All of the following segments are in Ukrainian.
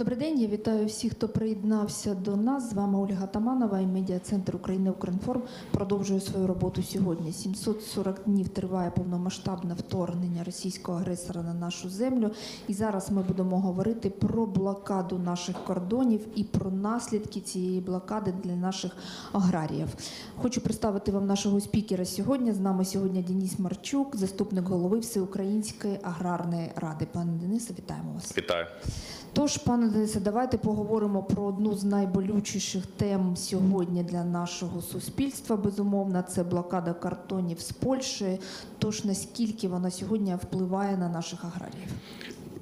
Добрий день, я вітаю всіх, хто приєднався до нас. З вами Ольга Таманова і медіа-центр України Укрінформ продовжує свою роботу сьогодні. 740 днів триває повномасштабне вторгнення російського агресора на нашу землю. І зараз ми будемо говорити про блокаду наших кордонів і про наслідки цієї блокади для наших аграріїв. Хочу представити вам нашого спікера сьогодні. З нами сьогодні Деніс Марчук, заступник голови Всеукраїнської аграрної ради. Пане Денисе, вітаємо вас. Вітаю. Тож, пане Денисе, давайте поговоримо про одну з найболючіших тем сьогодні для нашого суспільства. Безумовно, це блокада картонів з Польщі. Тож наскільки вона сьогодні впливає на наших аграріїв?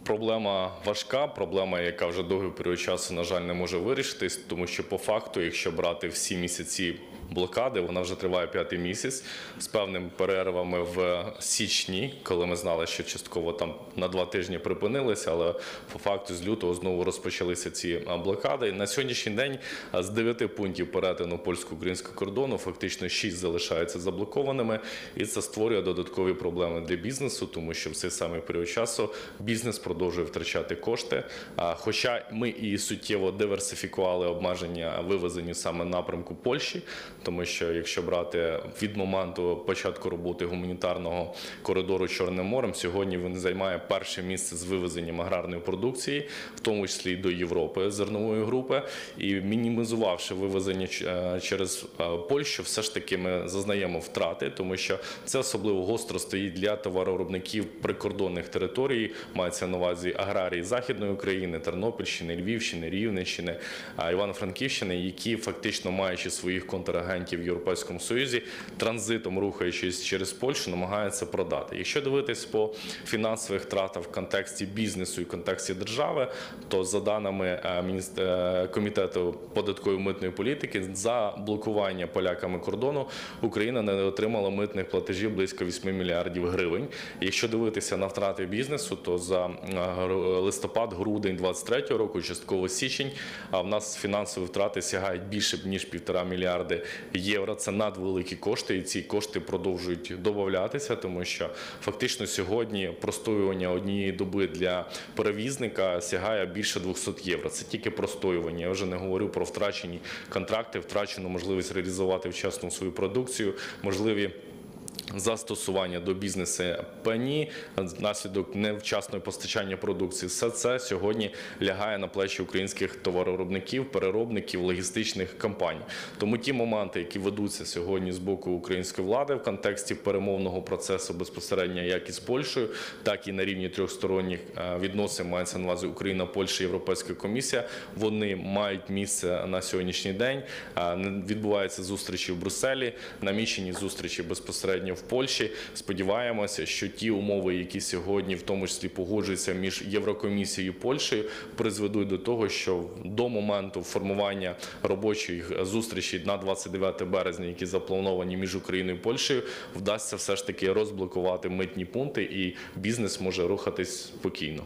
Проблема важка, проблема, яка вже довгий період часу, на жаль, не може вирішитись, тому що по факту, якщо брати всі місяці блокади, вона вже триває п'ятий місяць з певними перервами в січні, коли ми знали, що частково там на два тижні припинилися, але по факту з лютого знову розпочалися ці блокади. І на сьогоднішній день з дев'яти пунктів перетину польсько-українського кордону фактично шість залишаються заблокованими, і це створює додаткові проблеми для бізнесу, тому що в цей самий період часу бізнес продовжує втрачати кошти. Хоча ми і суттєво диверсифікували обмеження вивезені саме напрямку Польщі, тому що якщо брати від моменту початку роботи гуманітарного коридору Чорним морем, сьогодні він займає перше місце з вивезенням аграрної продукції, в тому числі до Європи зернової групи, і мінімізувавши вивезення е, через е, Польщу, все ж таки ми зазнаємо втрати, тому що це особливо гостро стоїть для товаровиробників прикордонних територій, мається на увазі аграрії Західної України, Тернопільщини, Львівщини, Рівненщини, Івано-Франківщини, які фактично маючи своїх контрагентів в Європейському Союзі, транзитом рухаючись через Польщу, намагаються продати. Якщо дивитись по фінансових втратах в контексті бізнесу і контексті держави, то за даними е, е, комітету податкової митної політики, за блокування поляками кордону Україна не отримала митних платежів близько 8 мільярдів гривень. Якщо дивитися на втрати бізнесу, то за е, листопад, грудень 23 року, частково січень, а в нас фінансові втрати сягають більше ніж півтора мільярди євро. Це надвеликі кошти, і ці кошти продовжують додатися, тому що фактично сьогодні простоювання однієї доби для перевізника сягає більше 200 євро. Це тільки простоювання. Я вже не говорю про втрачені контракти, втрачену можливість реалізувати вчасно свою продукцію, можливі. Застосування до бізнесу пені наслідок невчасного постачання продукції, все це сьогодні лягає на плечі українських товаровиробників, переробників, логістичних компаній. Тому ті моменти, які ведуться сьогодні з боку української влади в контексті перемовного процесу безпосередньо як із Польщею, так і на рівні трьохсторонніх е, відносин мається на увазі Україна, Польща, Європейська комісія. Вони мають місце на сьогоднішній день. Е, Відбуваються зустрічі в Брюсселі, намічені зустрічі безпосередньо в Польщі. Сподіваємося, що ті умови, які сьогодні в тому числі погоджуються між Єврокомісією і Польщею, призведуть до того, що до моменту формування робочих зустрічей на 29 березня, які заплановані між Україною і Польщею, вдасться все ж таки розблокувати митні пункти, і бізнес може рухатись спокійно.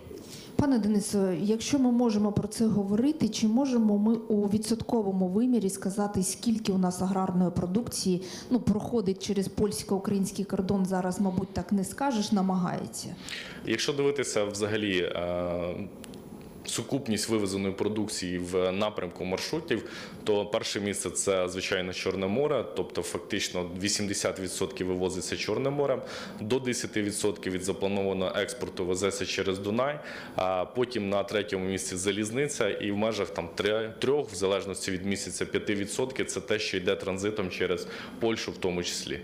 Пане Денисе, якщо ми можемо про це говорити, чи можемо ми у відсотковому вимірі сказати, скільки у нас аграрної продукції ну проходить через польсько-український кордон? Зараз, мабуть, так не скажеш, намагається. Якщо дивитися взагалі е, сукупність вивезеної продукції в напрямку маршрутів, то перше місце це звичайно Чорне море, тобто фактично 80% вивозиться Чорним морем, до 10% від запланованого експорту везеться через Дунай. А потім на третьому місці залізниця, і в межах там трьох, в залежності від місяця, 5% це те, що йде транзитом через Польщу, в тому числі.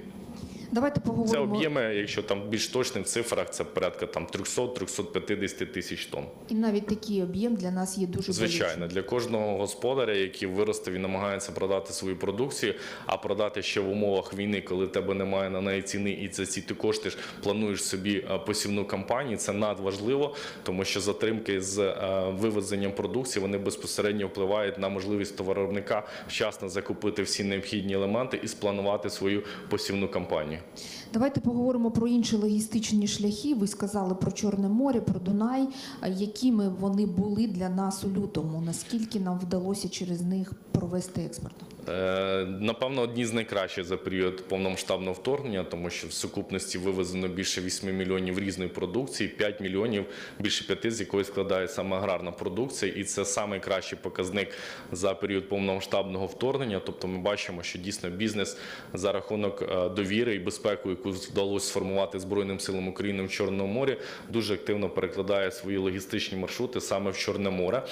Давайте поговоримо. Це об'єми, якщо там більш точних цифрах, це порядка там 300-350 тисяч тонн. і навіть такий об'єм для нас є дуже Звичайно, болючим. для кожного господаря, який виросте, він намагається продати свою продукцію, а продати ще в умовах війни, коли тебе немає на неї ціни, і за ці ти кошти ж плануєш собі е, посівну кампанію. Це надважливо, тому що затримки з е, вивезенням продукції вони безпосередньо впливають на можливість товаровиробника вчасно закупити всі необхідні елементи і спланувати свою посівну кампанію. 没有？Давайте поговоримо про інші логістичні шляхи. Ви сказали про Чорне море, про Дунай. Якими вони були для нас у лютому? Наскільки нам вдалося через них провести експорту? Е, Напевно, одні з найкращих за період повномасштабного вторгнення, тому що в сукупності вивезено більше 8 мільйонів різної продукції, 5 мільйонів, більше 5 з якої складає саме аграрна продукція, і це найкращий показник за період повномасштабного вторгнення. Тобто, ми бачимо, що дійсно бізнес за рахунок е, довіри і безпеки, яку вдалося сформувати Збройним силам України в Чорному морі, дуже активно перекладає свої логістичні маршрути саме в Чорне море.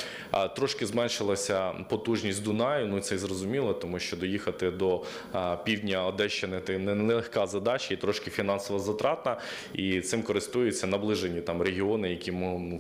Трошки зменшилася потужність Дунаю. Ну це зрозуміло, тому що доїхати до півдня Одещини це не нелегка задача і трошки фінансово затратна. І цим користуються наближені там регіони, які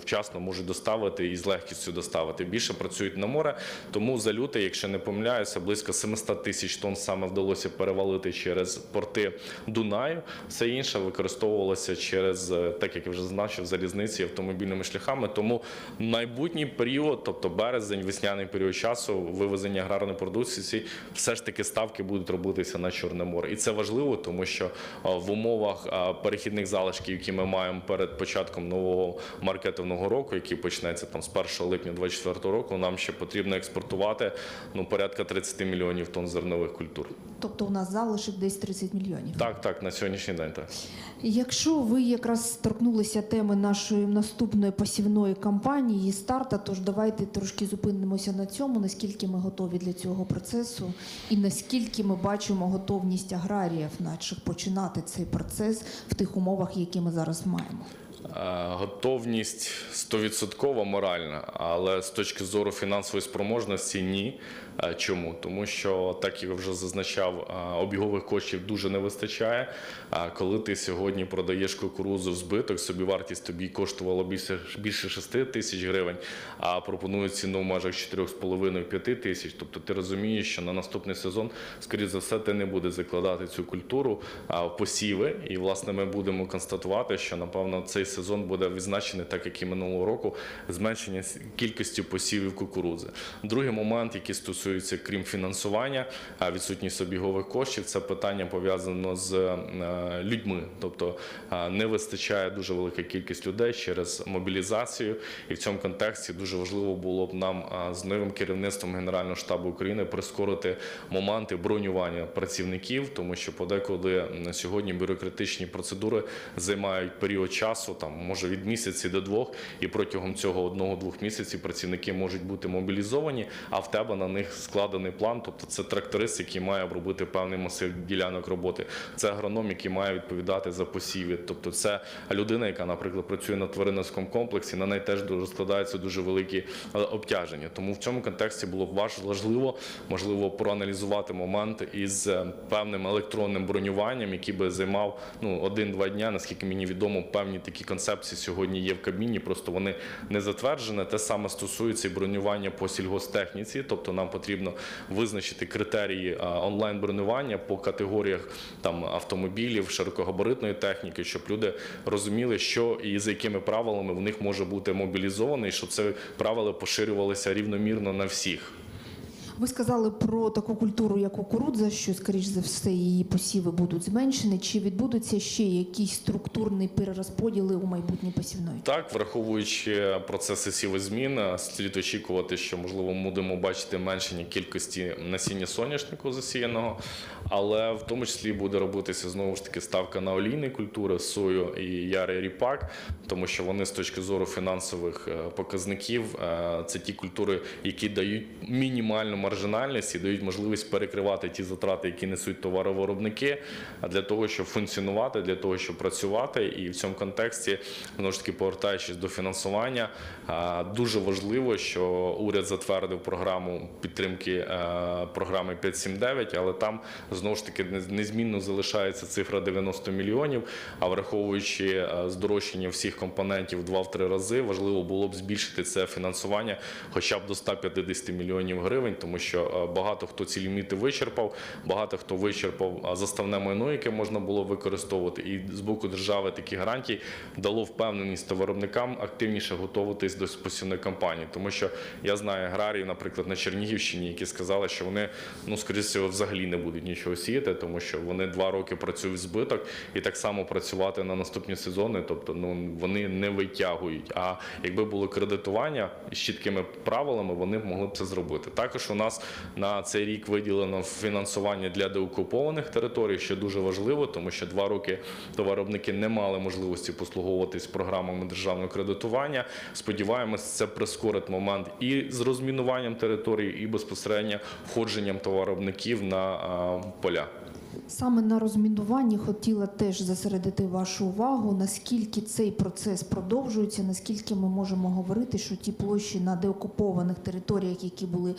вчасно можуть доставити і з легкістю доставити. Більше працюють на море. Тому за лютий, якщо не помиляюся, близько 700 тисяч тонн саме вдалося перевалити через порти Дунаю. Все інше використовувалося через, е, так як я вже зазначив, залізниці автомобільними шляхами. Тому майбутній період, тобто березень, весняний період часу, вивезення аграрної продукції, все ж таки ставки будуть робитися на Чорне море. І це важливо, тому що в умовах перехідних залишків, які ми маємо перед початком нового маркетингового року, який почнеться там з 1 липня 2024 року, нам ще потрібно експортувати ну порядка 30 мільйонів тонн зернових культур. Тобто у нас залишок десь 30 мільйонів. Так, так, на сьогоднішній день так. Якщо ви якраз торкнулися теми нашої наступної посівної кампанії старта, тож давайте трошки зупинимося на цьому, наскільки ми готові для цього процесу, і наскільки ми бачимо готовність аграріїв наших починати цей процес в тих умовах, які ми зараз маємо. Е, Готовність 100% моральна, але з точки зору фінансової спроможності ні. Е, Чому? Тому що, так як вже зазначав, е, обігових коштів дуже не вистачає. А коли ти сьогодні продаєш кукурудзу в збиток, собівартість тобі коштувала більше, більше 6 тисяч гривень, а пропонують ціну в межах 4,5-5 тисяч. Тобто ти розумієш, що на наступний сезон, скоріше за все, ти не буде закладати цю культуру в посіви. І, власне, ми будемо констатувати, що, напевно, цей сезон буде відзначений, так як і минулого року, зменшення кількості посівів кукурудзи. Другий момент, який стосується, крім фінансування, відсутність обігових коштів, це питання пов'язано з е, людьми. Тобто не вистачає дуже велика кількість людей через мобілізацію. І в цьому контексті дуже важливо було б нам з новим керівництвом Генерального штабу України прискорити моменти бронювання працівників, тому що подекуди на сьогодні бюрократичні процедури займають період часу, там може від місяці до двох, і протягом цього одного-двох місяців працівники можуть бути мобілізовані, а в тебе на них складений план. Тобто це тракторист, який має обробити певний масив ділянок роботи. Це агроном, який має відповідати за посіви. Тобто, це людина, яка, наприклад, працює на тваринницькому комплексі, на неї теж дуже складаються дуже великі е, обтяження. Тому в цьому контексті було б важливо, можливо, проаналізувати момент із е, певним електронним бронюванням, який би займав ну один-два дня. Наскільки мені відомо, певні такі концепції сьогодні є в Кабміні, просто вони не затверджені. Те саме стосується і бронювання по сільгостехніці, тобто нам потрібно визначити критерії онлайн-бронювання по категоріях там автомобілів, широкогабаритної техніки, щоб люди розуміли, що і за якими правилами в них може бути мобілізований, щоб це правила поширювалися рівномірно на всіх. Ви сказали про таку культуру, як кукурудза, що, скоріш за все, її посіви будуть зменшені. Чи відбудуться ще якісь структурні перерозподіли у майбутній посівної? Так, враховуючи процеси сіви змін, слід очікувати, що можливо ми будемо бачити меншення кількості насіння соняшнику засіяного, але в тому числі буде робитися знову ж таки ставка на олійні культури, сою і ярий ріпак, тому що вони з точки зору фінансових е, показників е, це ті культури, які дають мінімальну маржинальність і дають можливість перекривати ті затрати, які несуть товаровиробники, для того, щоб функціонувати, для того, щоб працювати. І в цьому контексті знову ж таки повертаючись до фінансування, дуже важливо, що уряд затвердив програму підтримки е, програми 579, але там знову ж таки незмінно залишається цифра 90 мільйонів. А враховуючи е, здорожчання всіх компонентів в 2-3 рази, важливо було б збільшити це фінансування хоча б до 150 мільйонів гривень, тому що е, багато хто ці ліміти вичерпав, багато хто вичерпав заставне майно, яке можна було використовувати. І з боку держави такі гарантії дало впевненість товаровиробникам активніше готуватись до посівної кампанії. Тому що я знаю аграріїв, наприклад, на Чернігівщині, які сказали, що вони ну скоріше взагалі не будуть нічого сіяти, тому що вони два роки працюють в збиток і так само працювати на наступні сезони. Тобто, ну вони не витягують. А якби було кредитування з чіткими правилами, вони б могли б це зробити. Також у нас нас на цей рік виділено фінансування для деокупованих територій, що дуже важливо, тому що два роки товаробники не мали можливості послуговуватись програмами державного кредитування. Сподіваємось, це прискорить момент і з розмінуванням території, і безпосередньо входженням товаробників на поля. Саме на розмінуванні хотіла теж зосередити вашу увагу, наскільки цей процес продовжується, наскільки ми можемо говорити, що ті площі на деокупованих територіях, які були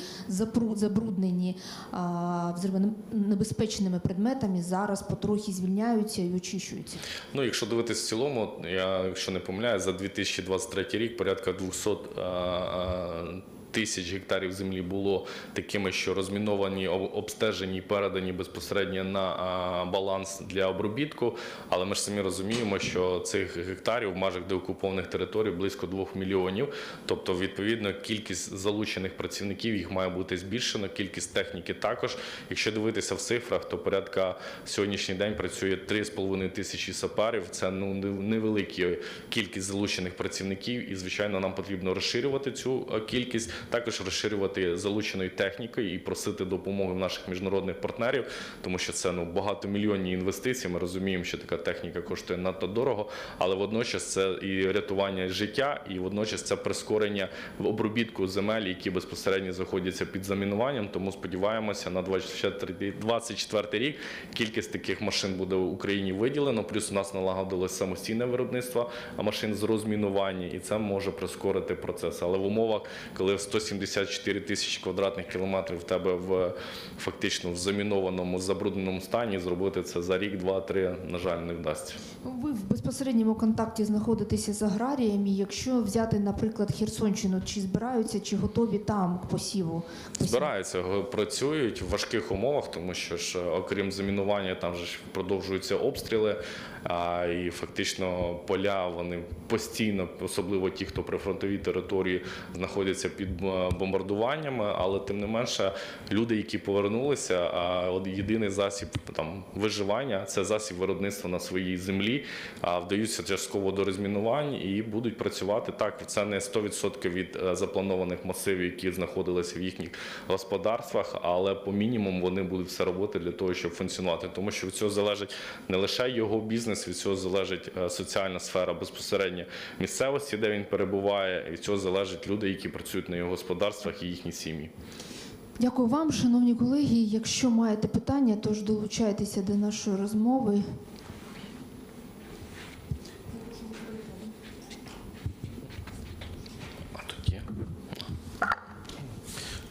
забруднені а, взривонебезпечними предметами, зараз потрохи звільняються і очищуються. Ну, якщо дивитися в цілому, я якщо не помиляю, за 2023 рік порядка 200 а, а, тисяч гектарів землі було такими, що розміновані, обстежені передані безпосередньо на баланс для обробітку. Але ми ж самі розуміємо, що цих гектарів в межах деокупованих територій близько 2 мільйонів. Тобто, відповідно, кількість залучених працівників їх має бути збільшено, кількість техніки також. Якщо дивитися в цифрах, то порядка сьогоднішній день працює 3,5 тисячі саперів. Це ну не- невелика кількість залучених працівників, і звичайно, нам потрібно розширювати цю е, кількість, також розширювати залученою технікою і просити допомоги в наших міжнародних партнерів, тому що це ну багатомільйонні інвестиції. Ми розуміємо, що така техніка коштує надто дорого, але водночас це і рятування життя, і водночас це прискорення в обробітку земель, які безпосередньо знаходяться під замінуванням. Тому сподіваємося, на 24 24 рік кількість таких машин буде в Україні виділено. Плюс у нас налагодилось самостійне виробництво машин з розмінування, і це може прискорити процес. Але в умовах, коли в 174 тисячі квадратних кілометрів в тебе в фактично в замінованому забрудненому стані, зробити це за рік, два-три, на жаль, не вдасться. Ви в безпосередньому контакті знаходитеся з аграріями. Якщо взяти, наприклад, Херсонщину, чи збираються, чи готові там к посіву? Збираються, працюють в важких умовах, тому що ж, е, окрім замінування, там же ж продовжуються обстріли. А, і фактично поля вони постійно, особливо ті, хто при фронтовій території знаходяться під бомбардуваннями. Але тим не менше, люди, які повернулися, а єдиний засіб там виживання це засіб виробництва на своїй землі. А вдаються частково до розмінувань і будуть працювати так. Це не 100% від е, запланованих масивів, які знаходилися в їхніх господарствах, але по мінімуму вони будуть все робити для того, щоб функціонувати, тому що від цього залежить не лише його бізнес, від цього залежить е, соціальна сфера безпосередньо місцевості, де він перебуває, і від цього залежать люди, які працюють на його господарствах і їхні сім'ї. Дякую вам, шановні колеги. Якщо маєте питання, тож долучайтеся до нашої розмови. А тут є.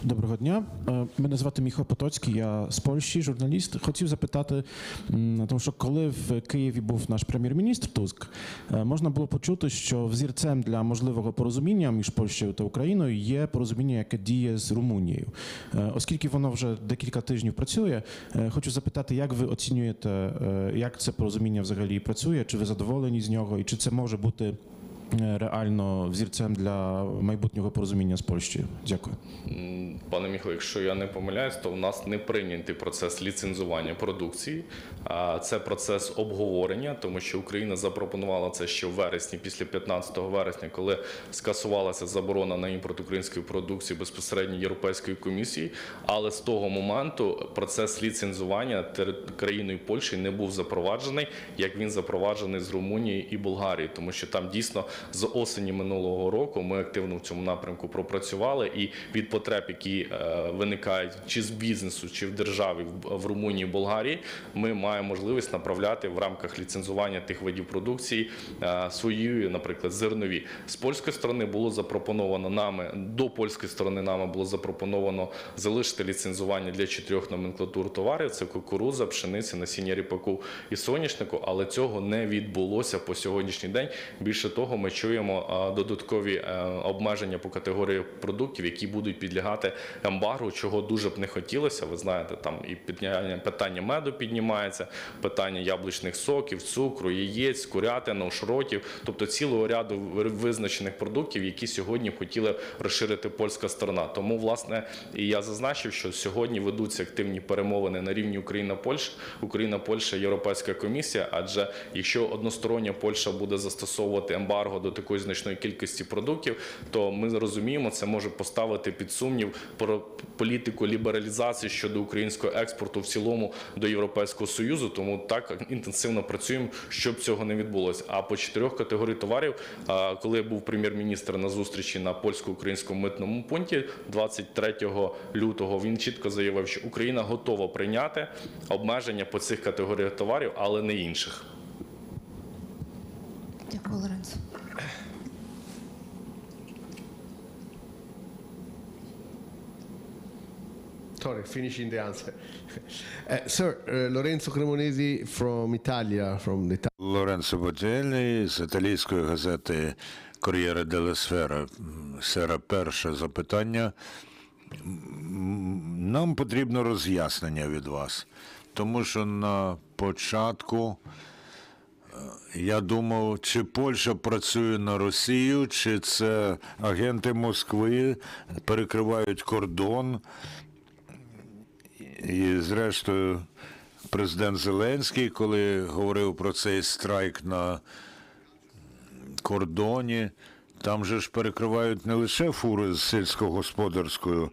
Доброго дня. Е, Мене звати Міхо Потоцький, я з Польщі, журналіст. Хотів запитати, тому що коли в Києві був наш прем'єр-міністр Туск, е, можна було почути, що взірцем для можливого порозуміння між Польщею та Україною є порозуміння, яке діє з Румунією. Е, Оскільки воно вже декілька тижнів працює, хочу запитати, як ви оцінюєте, як це порозуміння взагалі працює, чи ви задоволені з нього, і чи це може бути реально взірцем для майбутнього порозуміння з Польщею? Дякую. Пане Міхо, якщо я не помиляюсь, то в нас не прийнятий процес ліцензування продукції. А це процес обговорення, тому що Україна запропонувала це ще в вересні, після 15 вересня, коли скасувалася заборона на імпорт української продукції безпосередньо Європейської комісії. Але з того моменту процес ліцензування країною Польщі не був запроваджений, як він запроваджений з Румунії і Болгарії, тому що там дійсно з осені минулого року ми активно в цьому напрямку пропрацювали і від потреб, які е, виникають чи з бізнесу, чи в державі в- Румунії, Болгарії, ми маємо можливість направляти в рамках ліцензування тих видів продукції е, свої, наприклад, зернові. З польської сторони було запропоновано нами до польської сторони нами було запропоновано залишити ліцензування для чотирьох номенклатур товарів: це кукуруза, пшениця, насіння ріпаку і соняшнику, але цього не відбулося по сьогоднішній день. Більше того, ми чуємо е, додаткові е, обмеження по категорії продуктів, які будуть підлягати ембаргу, чого дуже б не хотілося. Ви знаєте, там і питання меду піднімається, питання яблучних соків, цукру, яєць, курятину, шротів, тобто цілого ряду ви- визначених продуктів, які сьогодні хотіли розширити польська сторона. Тому, власне, і я зазначив, що сьогодні ведуться активні перемовини на рівні Україна-Польща, Україна-Польща, Європейська комісія. Адже якщо односторонньо Польща буде застосовувати ембарго ембарго до такої значної кількості продуктів, то ми розуміємо, це може поставити під сумнів про політику лібералізації щодо українського експорту в цілому до Європейського союзу. Тому так інтенсивно працюємо, щоб цього не відбулося. А по чотирьох категорій товарів, коли був прем'єр-міністр на зустрічі на польсько-українському митному пункті 23 лютого, він чітко заявив, що Україна готова прийняти обмеження по цих категоріях товарів, але не інших. Дякую, Лоренцо. Sorry, finishing the answer. Uh, sir, uh, Lorenzo Cremonesi from Italia, from the Лоренцо Боджелі з італійської газети Кор'єре делла Сфера. Сера, перше запитання. Нам потрібно роз'яснення від вас, тому що на початку е, я думав, чи Польща працює на Росію, чи це агенти Москви перекривають кордон. І зрештою, президент Зеленський, коли говорив про цей страйк на кордоні, там же ж перекривають не лише фури з сільськогосподарською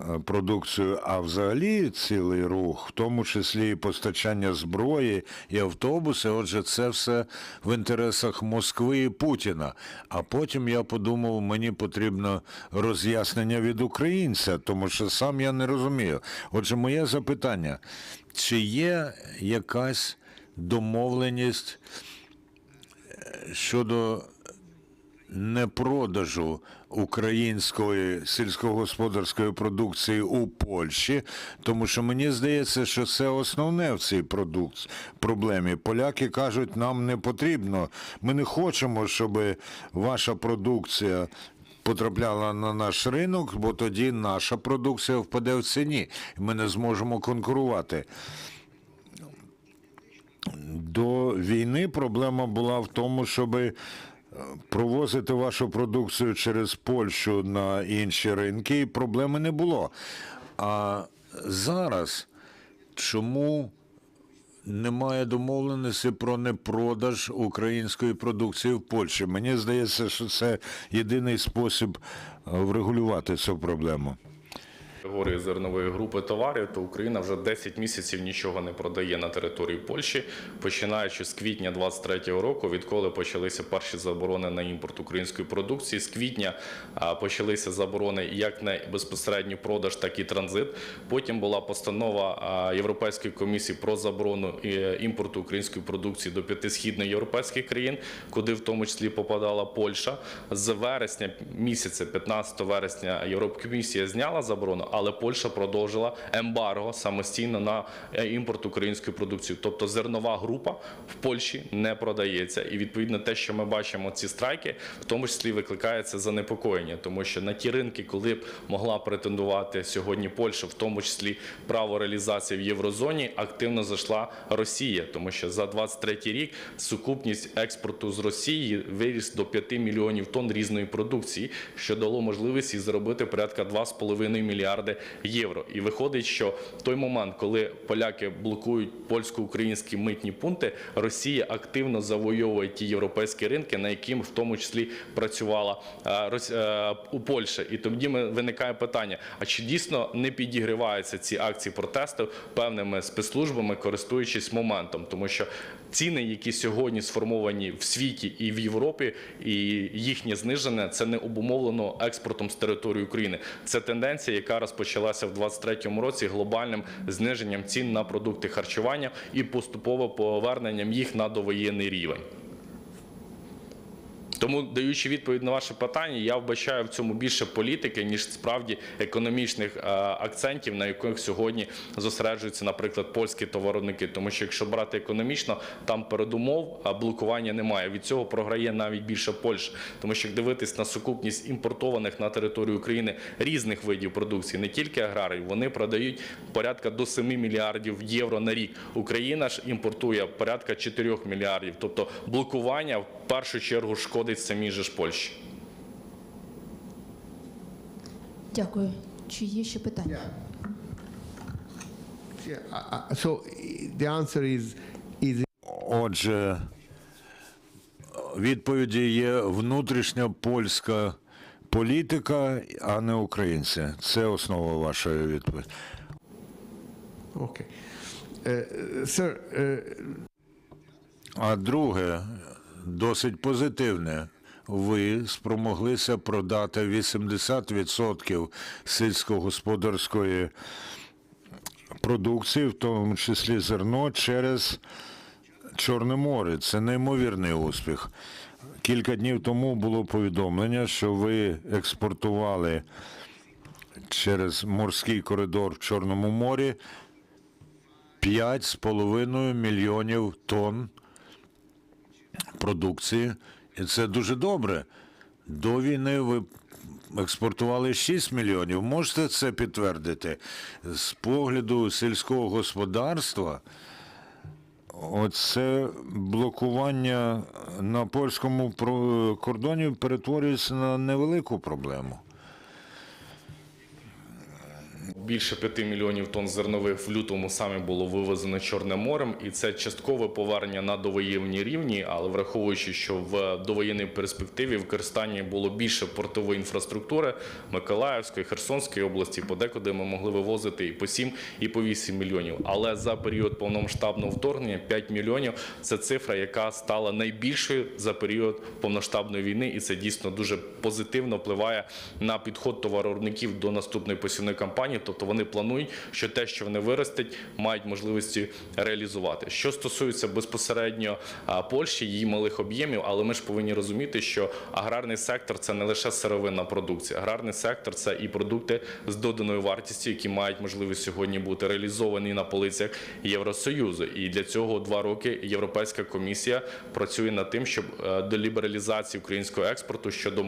е, продукцією, а взагалі цілий рух, в тому числі і постачання зброї і автобуси. Отже, це все в інтересах Москви і Путіна. А потім я подумав, мені потрібно роз'яснення від українця, тому що сам я не розумію. Отже, моє запитання: чи є якась домовленість е, щодо непродажу української сільськогосподарської продукції у Польщі, тому що мені здається, що це основне в цій продукції проблемі. Поляки кажуть, нам не потрібно. Ми не хочемо, щоб ваша продукція. Потрапляла на наш ринок, бо тоді наша продукція впаде в ціні, і ми не зможемо конкурувати. До війни проблема була в тому, щоб провозити вашу продукцію через Польщу на інші ринки, проблеми не було. А зараз чому немає домовленості про непродаж української продукції в Польщі? Мені здається, що це єдиний спосіб е, врегулювати цю проблему. Категорії зернової групи товарів, то Україна вже 10 місяців нічого не продає на території Польщі, починаючи з квітня 23-го року, відколи почалися перші заборони на імпорт української продукції. З квітня почалися заборони як на безпосередній продаж, так і транзит. Потім була постанова Європейської комісії про заборону е, імпорту української продукції до п'яти східноєвропейських країн, куди в тому числі попадала Польща. З вересня місяця, 15 вересня, Єврокомісія зняла заборону, але Польща продовжила ембарго самостійно на е, імпорт української продукції. Тобто зернова група в Польщі не продається. І відповідно те, що ми бачимо ці страйки, в тому числі викликається занепокоєння, тому що на ті ринки, коли б могла претендувати сьогодні Польща, в тому числі право реалізації в єврозоні, активно зайшла Росія, тому що за 23 рік сукупність експорту з Росії виріс до 5 мільйонів тонн різної продукції, що дало можливість і заробити порядка 2,5 мільярди євро. І виходить, що той момент, коли поляки блокують польсько-українські митні пункти, Росія активно завойовує ті європейські ринки, на яким в тому числі працювала е, е, у Польщі. І тоді виникає питання: а чи дійсно не підігріваються ці акції протесту певними спецслужбами, користуючись моментом, тому що ціни, які сьогодні сформовані в світі і в Європі, і їхнє зниження це не обумовлено експортом з території України. Це тенденція, яка розпочалася в 2023 році глобальним зниженням цін на продукти харчування і поступово поверненням їх на довоєнний рівень. Тому, даючи відповідь на ваше питання, я вбачаю в цьому більше політики, ніж справді економічних е, акцентів, на яких сьогодні зосереджуються, наприклад, польські товаровники. Тому що якщо брати економічно, там передумов блокування немає. Від цього програє навіть більше Польща. Тому що дивитись на сукупність імпортованих на територію України різних видів продукції, не тільки аграрів, вони продають порядка до 7 мільярдів євро на рік. Україна ж імпортує порядка 4 мільярдів. Тобто блокування в першу чергу шкодить самій же ж Польщі. Дякую. Чи є ще питання? Yeah, I- I- so the answer is is Отже, відповіді є внутрішня польська політика, а не українці. Це основа вашої відповіді. Okay. Uh, sir, uh, А друге, досить позитивне. Ви спромоглися продати 80% сільськогосподарської продукції, в тому числі зерно, через Чорне море. Це неймовірний успіх. Кілька днів тому було повідомлення, що ви експортували через морський коридор в Чорному морі 5,5 мільйонів тонн продукції. І це дуже добре. До війни ви експортували 6 мільйонів. Можете це підтвердити? З погляду сільського господарства, оце блокування на польському кордоні перетворюється на невелику проблему. Більше 5 мільйонів тонн зернових в лютому саме було вивезено Чорним морем, і це часткове повернення на довоєнні рівні, але враховуючи, що в довоєнній перспективі використання було більше портової інфраструктури Миколаївської, Херсонської області, подекуди ми могли вивозити і по 7, і по 8 мільйонів. Але за період повномасштабного вторгнення 5 мільйонів це цифра, яка стала найбільшою за період повномасштабної війни, і це дійсно дуже позитивно впливає на підход товаровиробників до наступної посівної кампанії. Тобто вони планують, що те, що вони виростять, мають можливості реалізувати. Що стосується безпосередньо Польщі, її малих об'ємів, але ми ж повинні розуміти, що аграрний сектор це не лише сировинна продукція. Аграрний сектор це і продукти з доданою вартістю, які мають можливість сьогодні бути реалізовані на полицях Євросоюзу. І для цього два роки Європейська комісія працює над тим, щоб е, до лібералізації українського експорту щодо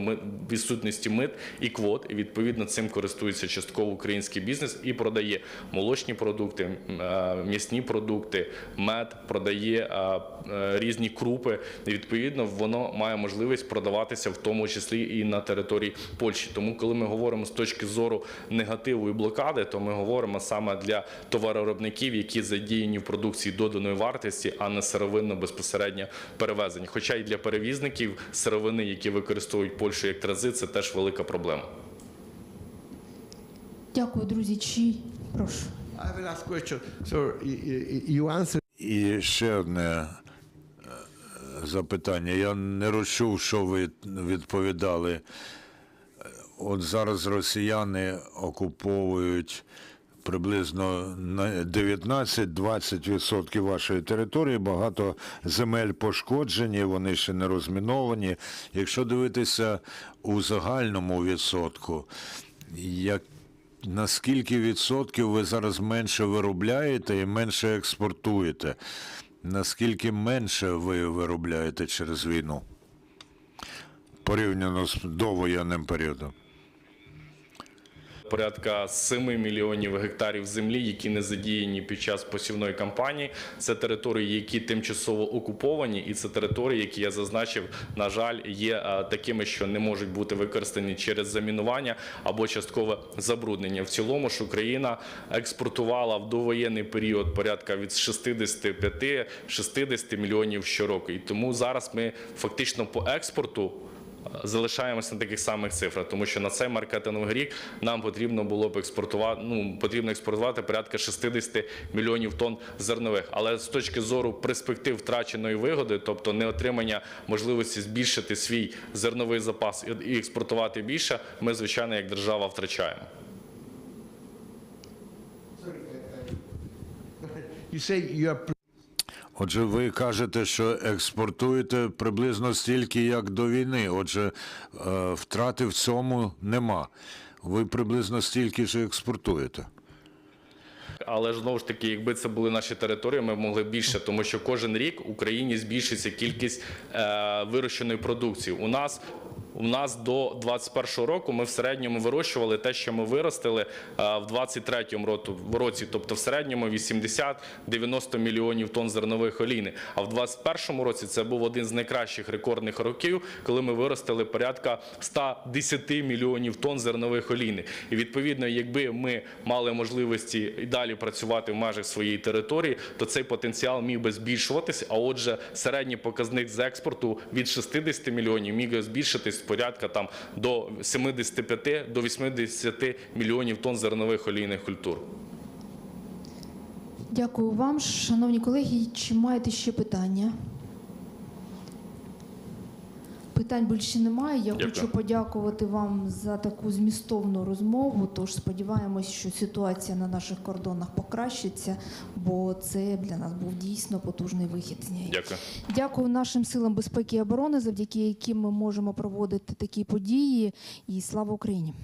відсутності мит і квот, і відповідно цим користується частково український бізнес і продає молочні продукти, е, м'ясні продукти, мед, продає е, е, різні крупи. І відповідно воно має можливість продаватися в тому числі і на території Польщі. Тому, коли ми говоримо з точки зору негативу і блокади, то ми говоримо саме для товаровиробників, які задіяні в продукції доданої вартості, а не сировинно безпосередньо перевезення. Хоча і для перевізників сировини, які використовують Польщу як транзит, це теж велика проблема. Дякую, друзі. Чи прошу. I have a last question. Y- you answered І ще одне е, запитання. Я не розчув, що ви відповідали. От зараз росіяни окуповують приблизно 19-20% вашої території. Багато земель пошкоджені, вони ще не розміновані. Якщо дивитися у загальному відсотку, як на скільки відсотків ви зараз менше виробляєте і менше експортуєте? Наскільки менше ви виробляєте через війну? Порівняно з довоєнним періодом? Порядка 7 мільйонів гектарів землі, які не задіяні під час посівної кампанії. Це території, які тимчасово окуповані, і це території, які я зазначив, на жаль, є е, такими, що не можуть бути використані через замінування або часткове забруднення. В цілому ж Україна експортувала в довоєнний період порядка від 65-60 мільйонів щороку. І тому зараз ми фактично по експорту залишаємося на таких самих цифрах, тому що на цей маркетинговий рік нам потрібно було б експортувати. Ну потрібно експортувати порядка 60 мільйонів тонн зернових. Але з точки зору перспектив втраченої вигоди, тобто не отримання можливості збільшити свій зерновий запас і- експортувати більше, ми звичайно як держава втрачаємо. you say you are Отже, ви кажете, що експортуєте приблизно стільки, як до війни. Отже, е, втрати в цьому нема. Ви приблизно стільки ж експортуєте. Але ж знову ж таки, якби це були наші території, ми могли більше, тому що кожен рік в Україні збільшується кількість е, вирощеної продукції. У нас У нас до 2021 року ми в середньому вирощували те, що ми виростили е, в 2023 року- році, тобто в середньому 80-90 мільйонів тонн зернових олійни. А в 2021 році це був один з найкращих рекордних років, коли ми виростили порядка 110 мільйонів тонн зернових олійни. І відповідно, якби ми мали можливості і далі працювати в межах своєї території, то цей потенціал міг би збільшуватись. А отже, середній показник з експорту від 60 мільйонів міг би збільшитись порядка там до 75 до 80 мільйонів тонн зернових олійних культур. Дякую вам, шановні колеги. Чи маєте ще питання? Питань більше немає. Я Дякую. хочу подякувати вам за таку змістовну розмову. Тож сподіваємось, що ситуація на наших кордонах покращиться, бо це для нас був дійсно потужний вихід з неї. Дякую. Дякую нашим силам безпеки і оборони, завдяки яким ми можемо проводити такі події. І слава Україні!